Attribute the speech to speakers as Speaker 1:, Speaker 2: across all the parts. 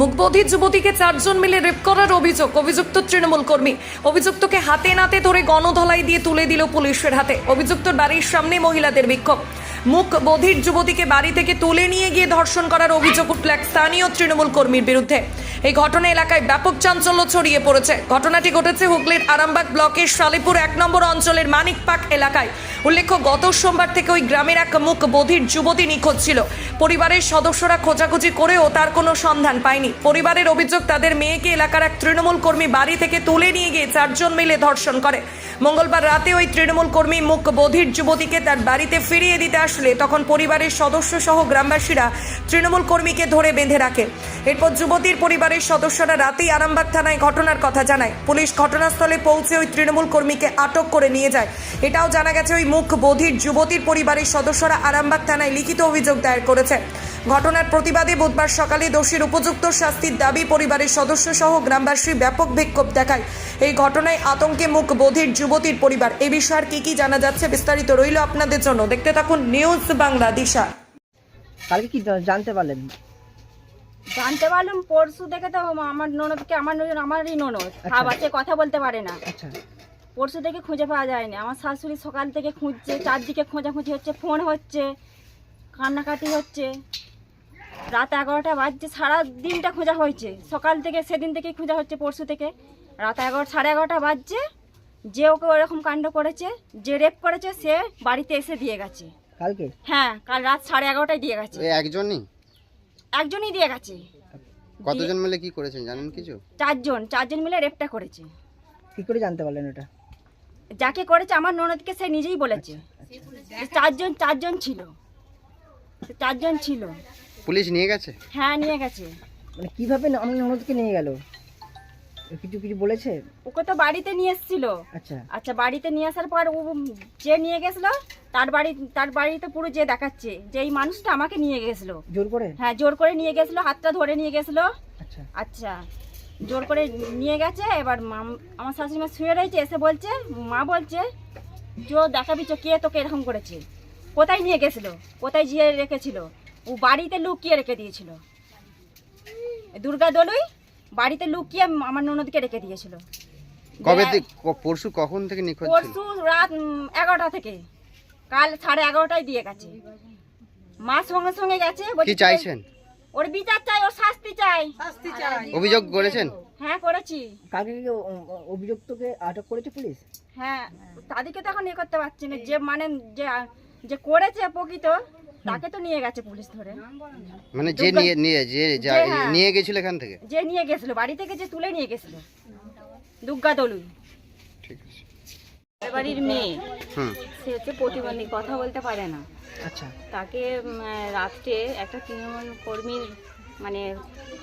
Speaker 1: মুখবধির যুবতীকে চারজন মিলে রেপ করার অভিযোগ, অভিযুক্ত তৃণমূল কর্মী। অভিযুক্তকে হাতে নাতে ধরে গণধলাই দিয়ে তুলে দিল পুলিশের হাতে। অভিযুক্তর বাড়ির সামনে মহিলাদের বিক্ষোভ। মুখ বধির যুবতীকে বাড়ি থেকে তুলে নিয়ে গিয়ে ধর্ষণ করার অভিযোগ উঠল এক স্থানীয় তৃণমূল কর্মীর বিরুদ্ধে। এই ঘটনা এলাকায় ব্যাপক চাঞ্চল্য ছড়িয়ে পড়েছে। ঘটনাটি ঘটেছে হুগলির আরামবাগ ব্লকের শালিপুর এক নম্বর অঞ্চলের মানিকপাক এলাকায়। উল্লেখ্য, গত সোমবার থেকে ওই গ্রামের এক মুখ বধির যুবতী নিখোঁজ ছিল। পরিবারের সদস্যরা খোঁজাখুঁজি করেও তার কোনো সন্ধান পায়নি। পরিবারের অভিযোগ, তাদের মেয়েকে এলাকার এক তৃণমূল কর্মী বাড়ি থেকে তুলে নিয়ে গিয়ে চারজন মিলে ধর্ষণ করে। মঙ্গলবার রাতে ওই তৃণমূল কর্মী মুখ বধির যুবতীকে তার বাড়িতে ফিরিয়ে দিতে আসলে তখন পরিবারের সদস্য সহ গ্রামবাসীরা তৃণমূল কর্মীকে ধরে বেঁধে রাখে। এরপর যুবতীর পরিবারের সদস্যরা রাতেই আরামবাগ থানায় ঘটনার কথা জানায়। পুলিশ ঘটনাস্থলে পৌঁছে ওই তৃণমূল কর্মীকে আটক করে নিয়ে যায়। এটাও জানা গেছে ওই মুখ বধির যুবতীর পরিবারের সদস্যরা আরামবাগ থানায় লিখিত অভিযোগ দায়ের করেছে। ঘটনার প্রতিবাদে বুধবার সকালে দোষীর উপযুক্ত শাস্তির দাবি পরিবারের সদস্য সহ গ্রামবাসী ব্যাপক বিক্ষোভ দেখায়। এই ঘটনায় আতঙ্কে মুখ বধির যুবতীর পরিবার। এ বিষয়ে আর কি কি জানা যাচ্ছে বিস্তারিত রইল আপনাদের জন্য। দেখতে থাকুন নিউজ বাংলা দিশা।
Speaker 2: কালকে কি জা- জানতে পারলেন?
Speaker 3: জানতে পারলাম পরশু থেকে তো আমার ননদকে আমার ননদ আমারই ননদ। খারাপ আছে কথা বলতে পারে না।
Speaker 2: আচ্ছা।
Speaker 3: পরশু থেকে খুঁজে পাওয়া যায়নি। আমার শাশুড়ি সকাল থেকে খুঁজছে চারদিকে খোঁজাখুঁজি হচ্ছে ফোন হচ্ছে কান্নাকাটি হচ্ছে। রাত এগারোটা বাজছে সারা দিনটা খোঁজা হয়েছে। সকাল থেকে সেদিন থেকে খোঁজা হচ্ছে পরশু থেকে। রাত এগারো সাড়ে এগারোটা বাজছে। যে ওকে ওরকম কাণ্ড করেছে যে রেপ করেছে সে বাড়িতে এসে দিয়ে গেছে।
Speaker 2: কালকে?
Speaker 3: হ্যাঁ কাল রাত সাড়ে এগারোটায় দিয়ে গেছে।
Speaker 4: একজনই?
Speaker 3: একজনই দিয়ে গেছে।
Speaker 4: কতজন মিলে কি করেছেন জানেন কিছু?
Speaker 3: চারজন চারজন মিলে রেপটা করেছে।
Speaker 2: কি করে জানতে পারলেন ওটা?
Speaker 3: যাকে করেছে আমার ননদকে সে নিজেই বলেছে। চারজন চারজন ছিল। চারজন ছিল।
Speaker 4: পুলিশ নিয়ে গেছে?
Speaker 3: হ্যাঁ নিয়ে গেছে।
Speaker 2: মানে কীভাবে আমার ননদকে নিয়ে গেল? কিছু কিছু বলেছে?
Speaker 3: ওকে তো বাড়িতে নিয়ে এসেছিল।
Speaker 2: আচ্ছা।
Speaker 3: আচ্ছা বাড়িতে নিয়ে আসার পর ও যে নিয়ে গেছিল তার বাড়ি তার বাড়িতে পুরো যে দেখাচ্ছে যে এই মানুষটা আমাকে নিয়ে গেছিল।
Speaker 2: জোর করে?
Speaker 3: হ্যাঁ জোর করে নিয়ে গেছিল হাতটা ধরে নিয়ে গেছিল।
Speaker 2: আচ্ছা।
Speaker 3: আচ্ছা জোর করে নিয়ে গেছে এবার আমার শাশুড়ি মা শুয়ে রয়েছে এসে বলছে মা বলছে চো দেখাবি চো কে তোকে এরকম করেছে? কোথায় নিয়ে গেছিল? কোথায় জিয়ে রেখেছিল? ও বাড়িতে লুকিয়ে রেখে দিয়েছিল। দুর্গা দলুই বাড়িতে লুকিয়ে আমার ননদকে রেখে দিয়েছিল।
Speaker 4: কবে থেকে পরশু কখন থেকে নিখোঁজ ছিল?
Speaker 3: পরশু রাত এগারোটা থেকে। কাল সাড়ে এগারোটায় দিয়ে গেছে। মা সঙ্গে সঙ্গে গেছে
Speaker 4: কি চাইছেন?
Speaker 3: ওর বিচার চাই ওর শাস্তি চাই। শাস্তি চাই।
Speaker 4: অভিযোগ করেছেন?
Speaker 3: হ্যাঁ করেছি।
Speaker 2: কালকে কি ও- ও- অভিযুক্তকে আটক করেছে পুলিশ?
Speaker 3: হ্যাঁ তাদেরকে তো এখন ইয়ে করতে পারছি না। যে মানে যে যে করেছে প্রকৃত তাকে তো নিয়ে গেছে পুলিশ ধরে।
Speaker 4: মানে যে নিয়ে নিয়ে যে
Speaker 3: হ্যাঁ।
Speaker 4: নিয়ে গেছিল এখান থেকে?
Speaker 3: যে নিয়ে গেছিল বাড়ি থেকে যে তুলে নিয়ে গেছিল। দুর্গা দলুই।
Speaker 4: ঠিক আছে।
Speaker 5: বাড়ির মেয়ে। সে হচ্ছে প্রতিবন্ধী কথা বলতে পারে না।
Speaker 2: আচ্ছা।
Speaker 5: তাকে রাত্রে একটা তৃণমূল কর্মীর মানে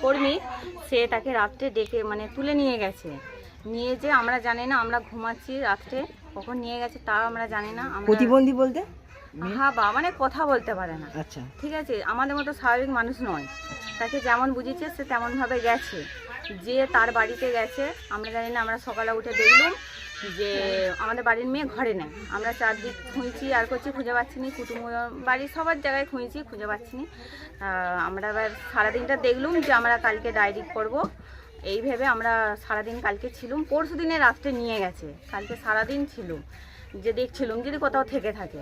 Speaker 5: কর্মী সে তাকে রাত্রে ডেকে মানে তুলে নিয়ে গেছে। নিয়ে যে আমরা জানি না আমরা ঘুমাচ্ছি রাত্রে। কখন নিয়ে গেছে তা আমরা জানি না
Speaker 2: প্রতিবন্ধী বলতে?
Speaker 5: হ্যাঁ বা মানে কথা বলতে পারে না।
Speaker 2: আচ্ছা।
Speaker 5: ঠিক আছে আমাদের মতো স্বাভাবিক মানুষ নয়। তাকে যেমন বুঝেছে সে তেমনভাবে গেছে। যে তার বাড়িতে গেছে আমরা জানি না আমরা সকালে উঠে দেখলাম যে আমাদের বাড়ির মেয়ে ঘরে নেই। আমরা চারদিক খুঁজছি আর করছি খুঁজে পাচ্ছি নি। কুটুম বাড়ির সবার জায়গায় খুঁজছি খুঁজে পাচ্ছি নি। আমরা এবার সারাদিনটা দেখলুম যে আমরা কালকে ডায়েরি করব। এই ভেবে আমরা সারাদিন কালকে ছিলুম। পরশু দিনে রাত্রে নিয়ে গেছে। কালকে সারাদিন ছিলুম। যে দেখছিলুম যদি কোথাও থেকে থাকে।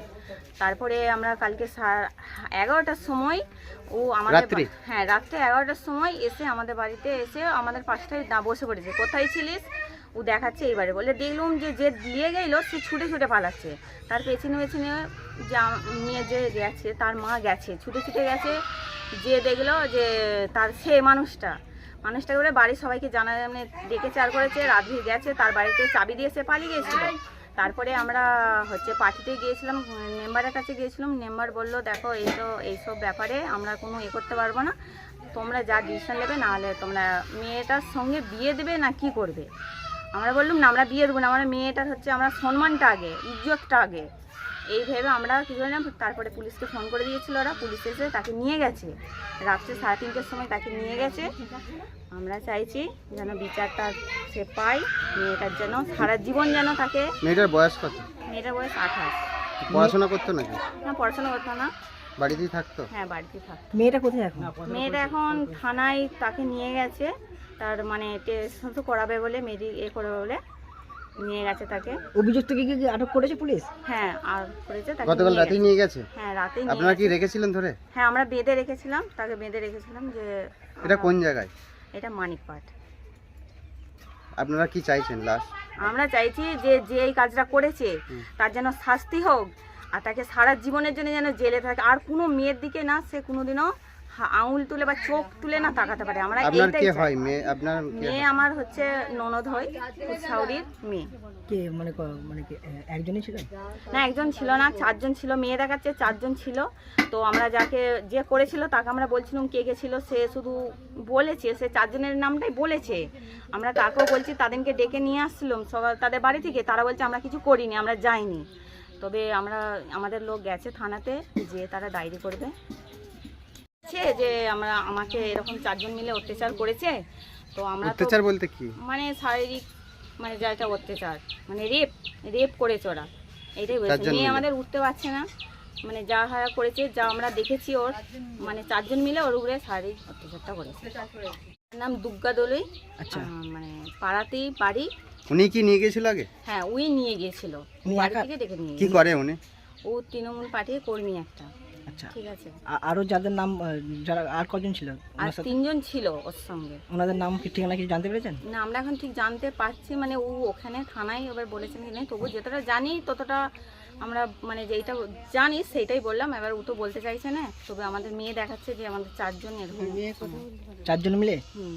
Speaker 5: তারপরে আমরা কালকে সা- এগারোটার সময় ও আমাদের হ্যাঁ রাত্রে এগারোটার সময় এসে আমাদের বাড়িতে এসে আমাদের পাশটায় বসে পড়েছে। কোথায় ছিলিস? ও দেখাচ্ছে এইবারে বলে দেখলুম যে যে দিয়ে গেল সে ছুটে ছুটে পালাচ্ছে। তার পেছনে পেছনে যে নিয়ে যে গেছে তার মা গেছে ছুটে ছুটে গেছে। যে দেখল যে তার সে মানুষটা। মানুষটাকে বলে বাড়ির সবাইকে জানা মানে ডেকে চার করেছে রাধি গেছে তার বাড়িতে চাবি দিয়ে সে পালিয়ে গিয়েছিল তারপরে আমরা হচ্ছে পার্টিতে গিয়েছিলাম, মেম্বারের কাছে গিয়েছিলাম, মেম্বার বলল, দেখো, এই তো এইসব ব্যাপারে আমরা কোনো এ করতে পারব না। তোমরা যা ডিসিশন নেবে নাহলে তোমরা মেয়েটার সঙ্গে বিয়ে দেবে না কি করবে? আমরা বললাম, না, আমরা বিয়ে দেবো না। আমরা মেয়েটার হচ্ছে, আমরা সম্মানটা আগে, ইজ্জতটা আগে। এই ভেবে আমরা কী করলাম তারপরে পুলিশকে ফোন করে দিয়েছিল ওরা পুলিশ এসে তাকে নিয়ে গেছে। রাত্রে সাড়ে তিনটের সময় তাকে নিয়ে গেছে। আমরা চাইছি যেন বিচারটা সে পায় মেয়েটার যেন সারা জীবন যেন তাকে
Speaker 4: মেয়েটার বয়স কত?
Speaker 5: মেয়েটার বয়স আঠাশ।
Speaker 4: পড়াশোনা করতো নাকি?
Speaker 5: না পড়াশোনা করতো না।
Speaker 4: বাড়িতেই থাকতো?
Speaker 5: হ্যাঁ বাড়িতে থাকতো।
Speaker 2: মেয়েটা কোথায় এখন?
Speaker 5: মেয়েটা এখন থানায় তাকে নিয়ে গেছে। তার মানে টেস্ট করাবে বলে মেডি এ করবে বলে। নিয়ে গেছে তাকে।
Speaker 2: অভিযুক্তকে কি কি আটক করেছে পুলিশ?
Speaker 5: হ্যাঁ আর করেছে তাকে
Speaker 4: গতকাল
Speaker 5: নিয়ে
Speaker 4: রাতেই
Speaker 5: গেছে।
Speaker 4: নিয়ে গেছে?
Speaker 5: হ্যাঁ রাতেই নিয়ে
Speaker 4: আপনারা কি
Speaker 5: গেছে।
Speaker 4: রেখেছিলেন ধরে?
Speaker 5: হ্যাঁ আমরা বেঁধে রেখেছিলাম তাকে বেঁধে রেখেছিলাম যে
Speaker 4: এটা কোন জায়গায়?
Speaker 5: এটা মানিকপাট।
Speaker 4: আপনারা কি চাইছেন লাস্ট
Speaker 5: আমরা চাইছি যে যে এই কাজটা করেছে তার যেন শাস্তি হোক আর তাকে সারা জীবনের জন্য যেন জেলে থাকে। আর কোনো মেয়ের দিকে না সে কোনোদিনও আঙুল তুলে বা চোখ তুলে না তাকাতে পারে। আমরা
Speaker 4: আপনার
Speaker 5: এইটাই
Speaker 4: কে
Speaker 5: চাই।
Speaker 4: হয়? মেয়ে আপনার কে
Speaker 5: মেয়ে
Speaker 4: হয়?
Speaker 5: আমার হচ্ছে ননদ হয় সাউরির মেয়ে।
Speaker 2: কে? মানে ক- মানে কি? একজনই ছিলেন?
Speaker 5: না একজন ছিল না চারজন ছিল মেয়ে দেখাচ্ছে চারজন ছিল। তো আমরা যাকে যে করেছিল তাকে আমরা বলছিলাম কে কে ছিল সে শুধু বলেছে সে চারজনের নামটাই বলেছে। আমরা তাকেও বলছি তাদেরকে ডেকে নিয়ে আসছিলাম সকাল তাদের বাড়ি থেকে। তারা বলছে আমরা কিছু করিনি আমরা যাইনি। তবে আমরা আমাদের লোক গেছে থানাতে যে তারা ডায়েরি করবে। বলছে যে আমরা আমাকে এরকম চারজন মিলে অত্যাচার করেছে। তো আমরা তো
Speaker 4: অত্যাচার বলতে কি?
Speaker 5: মানে শারীরিক মানে যা এটা অত্যাচার মানে রেপ রেপ করেছে ওরা। এইটাই বলছে।
Speaker 4: চারজন
Speaker 5: মেয়ে
Speaker 4: মিলে?
Speaker 5: আমাদের উঠতে পারছে না। মানে যা হারা করেছে যা আমরা দেখেছি ওর মানে চারজন মিলে ওর উপরে শারীরিক অত্যাচারটা করেছে। নাম দুর্গা দলুই।
Speaker 2: আচ্ছা।
Speaker 5: আহ, মানে পাড়াতেই বাড়ি।
Speaker 4: উনি কি নিয়ে গেছিল আগে?
Speaker 5: হ্যাঁ উই নিয়ে গিয়েছিল। বাড়ি থেকে ডেকে নিয়ে
Speaker 4: কি
Speaker 5: গিয়েছিল।
Speaker 4: করে উনি?
Speaker 5: ও তৃণমূল পার্টির কর্মী একটা।
Speaker 2: আচ্ছা।
Speaker 5: ঠিক আছে।
Speaker 2: আ- আরও যাদের নাম যারা আর কজন ছিল?
Speaker 5: আর তিনজন ছিল ওর সঙ্গে।
Speaker 2: ওনাদের নাম কি ঠিকানা কিছু জানতে পেরেছেন?
Speaker 5: না আমরা এখন ঠিক জানতে পারছি মানে ও ওখানে থানায় এবার বলেছেন কি নেই তবু যতটা জানি ততটা আমরা মানে যেইটা জানি সেইটাই বললাম এবার ও তো বলতে চাইছে না তবে আমাদের মেয়ে দেখাচ্ছে যে আমাদের চারজন এরকম।
Speaker 2: চারজন মিলে?
Speaker 5: হুম।